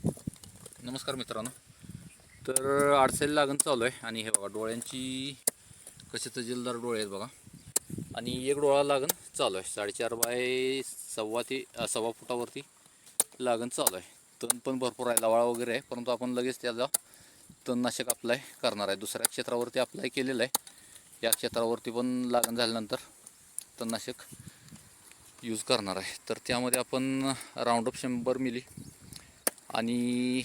नमस्कार मित्रांनो. तर आडसेल लागण चालू आहे आणि हे बघा डोळ्यांची कसे तजेलदार डोळे आहेत बघा. आणि एक डोळा लागण चालू आहे. साडेचार बाय सव्वा ते सव्वा फुटावरती लागण चालू आहे. तण पण भरपूर आहे लवाळा वगैरे आहे परंतु आपण लगेच त्याला तणनाशक अप्लाय करणार आहे. दुसऱ्या क्षेत्रावरती अप्लाय केलेलं आहे. या क्षेत्रावरती पण लागण झाल्यानंतर तणनाशक यूज करणार आहे. तर त्यामध्ये आपण राऊंडअप शंभर मिली आणि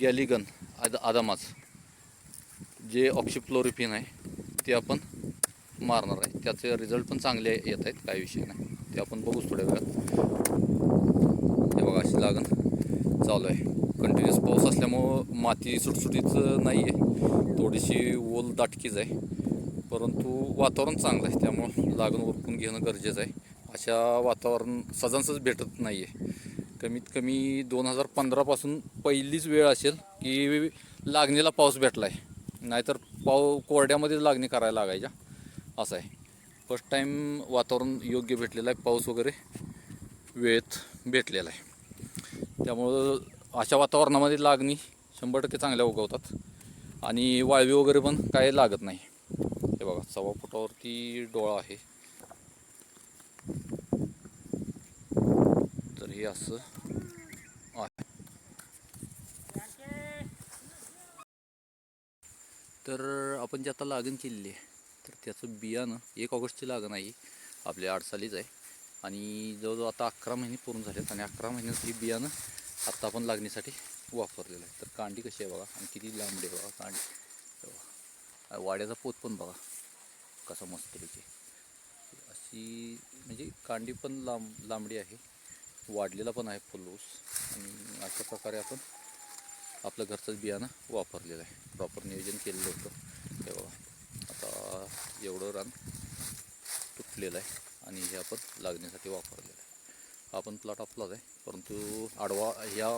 गॅलिगन आद आदामाज जे ऑक्सिफ्लोरिफिन आहे ते आपण मारणार आहे. त्याचे रिझल्ट पण चांगले येत आहेत काही विषय नाही. ते आपण बघूच थोड्या वेळात. हे बघा अशी लागण चालू आहे. कंटिन्युअस पाऊस असल्यामुळं माती सुटसुटीच नाही आहे थोडीशी ओल दाटकीच आहे. परंतु वातावरण चांगलं आहे त्यामुळं लागण उरकून घेणं गरजेचं आहे. अशा वातावरण सजांसच भेटत नाही आहे कमीत कमी दोन हजार पंधरापासून पहिलीच वेळ असेल की लागणीला पाऊस भेटला आहे नाहीतर पाऊ कोरड्यामध्येच लागणी करायला लागायच्या. असं आहे. फर्स्ट टाईम वातावरण योग्य भेटलेलं आहे. पाऊस वगैरे वेळेत भेटलेला आहे. त्यामुळं अशा वातावरणामध्ये लागणी शंभर टक्के चांगल्या उगवतात. आणि वाळवी वगैरे पण काय लागत नाही. हे बघा सव्वा फुटावरती डोळा आहे. हे असं आहे तर आपण जे आता लागण केलेली आहे तर त्याचं बियाणं एक ऑगस्टची लागण आहे आपल्या आडसालीच आहे. आणि जवळजवळ आता अकरा महिने पूर्ण झालेत आणि अकरा महिन्यात हे बियाणं आत्ता आपण लागणीसाठी वापरलेलं आहे. तर कांडी कशी आहे बघा आणि किती लांबडी आहे बघा कांडी. वाड्याचा पोत पण बघा कसा मस्त पैकी अशी म्हणजे कांडी पण लांब लांबडी आहे. वाढलेला पण आहे फुल ऊस. आणि अशा प्रकारे आपण आपलं घरचंच बियाणं वापरलेलं आहे. प्रॉपर नियोजन केलेलं होतं. हे बघा. आता एवढं रान तुटलेलं आहे. आणि हे आपण लागण्यासाठी वापरलेलं आहे. हा पण प्लॉट आपलाच आहे. परंतु आडवा ह्या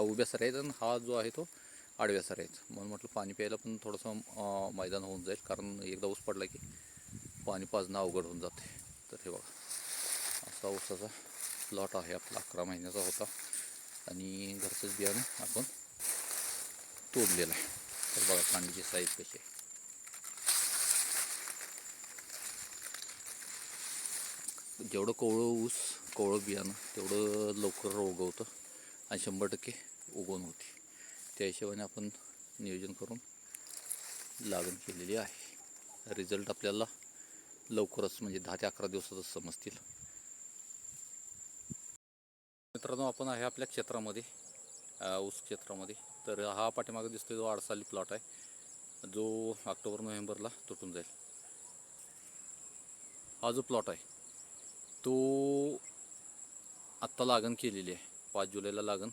उभ्या सऱ्या आणि हा जो आहे तो आडव्या सऱ्या म्हणून म्हटलं पाणी प्यायला पण थोडंसं मैदान होऊन जाईल. कारण एकदा ऊस पडला की पाणी पाजणं अवघड होऊन जाते. तर हे बघा. असा ऊसाचा प्लॉट आहे आपला अकरा महिन्याचा होता. आणि घरचंच बियाणं आपण तोडलेलं आहे. तर बघा कांडीची साईज कशी आहे. जेवढं कोवळं ऊस कोवळं बियाणं तेवढं लवकर उगवतं आणि शंभर टक्के उगवण होती. त्या हिशोबाने आपण नियोजन करून लागण केलेली आहे. रिझल्ट आपल्याला लवकरच म्हणजे दहा ते अकरा दिवसातच समजतील. मित्रांनो आपण आहे आपल्या क्षेत्रामध्ये ऊस क्षेत्रामध्ये. तर हा पाठीमागे दिसतोय जो आडसाली प्लॉट आहे जो ऑक्टोबर नोव्हेंबरला तुटून जाईल. हा जो प्लॉट आहे तो आत्ता लागण केलेली आहे. पाच जुलैला लागण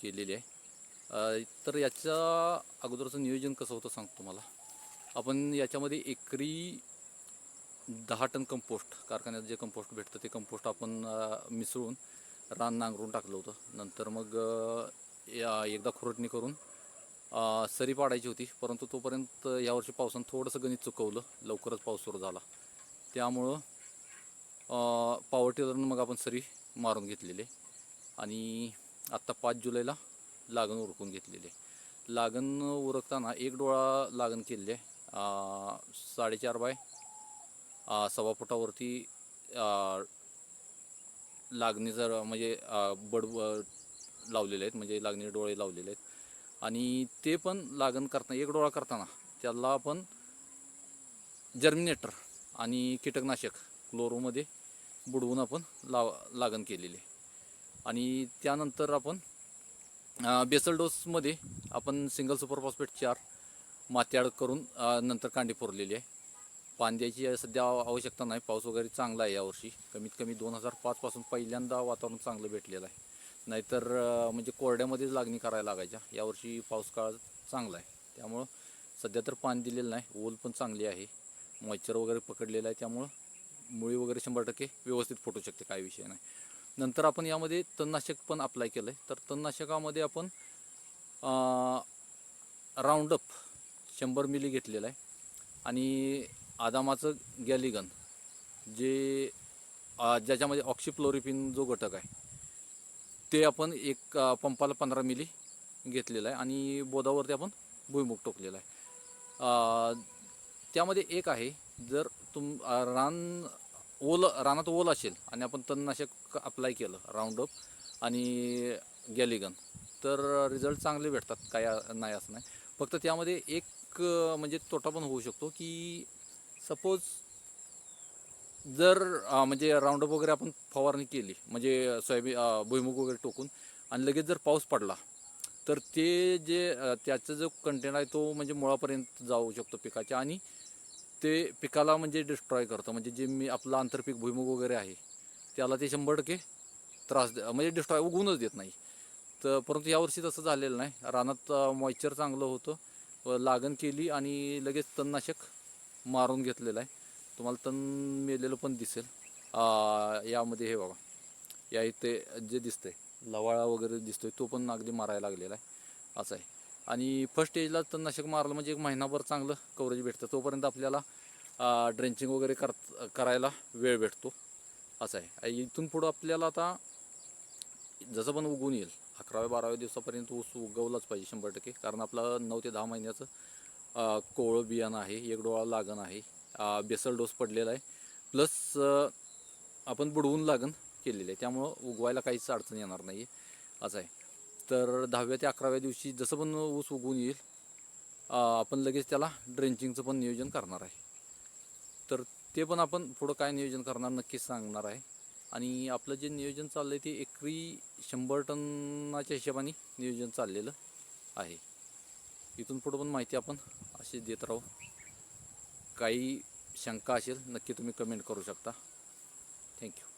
केलेली आहे. तर याच्या अगोदरचं नियोजन कसं होतं सांगतो मला आपण याच्यामध्ये एकरी दहा टन कंपोस्ट कारखान्यात जे कंपोस्ट भेटतं ते कंपोस्ट आपण मिसळून रान नांगरून टाकलं होतं. नंतर मग या एकदा खुरटणी करून सरी पाडायची होती. परंतु तोपर्यंत यावर्षी पावसानं थोडंसं गणित चुकवलं. लवकरच पाऊस सुरू झाला. त्यामुळं पॉवर मग आपण सरी मारून घेतलेली. आहे. आणि आत्ता पाच जुलैला लागण उरकून घेतलेली. आहे लागण उरकताना एक डोळा लागण केलेली. आहे साडेचार बाय सव्वा फुटावरती लागणीचं म्हणजे बड लावलेले आहेत म्हणजे लागणी डोळे लावलेले आहेत. आणि ते पण लागण करताना एक डोळा करताना त्याला आपण जर्मिनेटर आणि कीटकनाशक क्लोरोमध्ये बुडवून आपण लाव लागण केलेली आहे. आणि त्यानंतर आपण बेसल डोसमध्ये आपण सिंगल सुपर फॉस्फेट चार माती अडक करून नंतर कांडी पुरलेली आहे. पाणी द्यायची सध्या आवश्यकता नाही. पाऊस वगैरे चांगला आहे यावर्षी. कमीत कमी दोन हजार पाचपासून पहिल्यांदा वातावरण चांगलं भेटलेलं आहे. नाहीतर म्हणजे कोरड्यामध्येच लागणी करायला लागायच्या. यावर्षी पाऊस काळ चांगला आहे. त्यामुळं सध्या तर पाणी दिलेलं नाही. ओल पण चांगली आहे. मॉइश्चर वगैरे पकडलेलं आहे. त्यामुळं मुळी वगैरे शंभर टक्के व्यवस्थित फुटू शकते. काही विषय नाही. नंतर आपण यामध्ये तणनाशक पण अप्लाय केलं आहे तर तणनाशकामध्ये आपण राऊंडअप शंभर मिली घेतलेला आहे. आणि आदामाचं गॅलिगन जे ज्याच्यामध्ये ऑक्सिफ्लोरिफिन जो घटक आहे ते आपण एक पंपाला पंधरा मिली घेतलेलं आहे आणि बोधावरती आपण भुईमुग टोकलेला आहे. त्यामध्ये एक आहे जर तुम रान ओल रानात ओल असेल आणि आपण तणनाशक अप्लाय केलं राऊंडअप आणि गॅलिगन तर रिझल्ट चांगले भेटतात काय नाही असं नाही. फक्त त्यामध्ये एक म्हणजे तोटा पण होऊ शकतो की सपोज जर म्हणजे राऊंडअप वगैरे आपण फवारणी केली म्हणजे सोयाबीन भुईमुग वगैरे टोकून आणि लगेच जर पाऊस पडला तर ते जे त्याचा जो कंटेंट आहे तो म्हणजे मुळापर्यंत जाऊ शकतो पिकाच्या आणि ते पिकाला म्हणजे डिस्ट्रॉय करतं. म्हणजे जे मी आपलं आंतरपीक भुईमुग वगैरे आहे त्याला ते शंभर टक्के त्रास दे म्हणजे डिस्ट्रॉय उगवूनच देत नाही. तर परंतु यावर्षी तसं झालेलं नाही. रानात मॉइश्चर चांगलं होतं लागण केली आणि लगेच तणनाशक मारून घेतलेलं आहे. तुम्हाला तण मेलेलं पण दिसेल. यामध्ये हे बघा. या इथे जे दिसतंय लवाळा वगैरे दिसतोय तो पण अगदी मारायला लागलेला आहे. असं आहे. आणि फर्स्ट स्टेजला तणनाशक मारलं म्हणजे एक महिनाभर चांगलं कवरेज भेटतं. तोपर्यंत आपल्याला ड्रेंचिंग वगैरे कर करायला वेळ भेटतो. असं आहे. आणि इथून पुढं आपल्याला आता जसं पण उगवून येईल अकराव्या बाराव्या दिवसापर्यंत ऊस उगवलाच पाहिजे शंभर टक्के. कारण आपलं नऊ ते दहा महिन्याचं कोवळं बियाणं आहे एक डोळा लागण आहे बेसल डोस पडलेला आहे. प्लस आपण बुडवून लागण केलेलं आहे. त्यामुळं उगवायला काहीच अडचण येणार नाही आहे असं आहे. तर दहाव्या ते अकराव्या दिवशी जसं पण ऊस उगवून येईल आपण लगेच त्याला ड्रेंचिंगचं पण नियोजन करणार आहे. तर ते पण आपण पुढं काय नियोजन करणार नक्कीच सांगणार आहे. आणि आपलं जे नियोजन चाललं आहे ते एकरी शंभर टनाच्या हिशोबाने नियोजन चाललेलं आहे. इथून पुढं पण माहिती आपण अशी देत राहू. काही शंका असेल नक्की तुम्ही कमेंट करू शकता. थँक्यू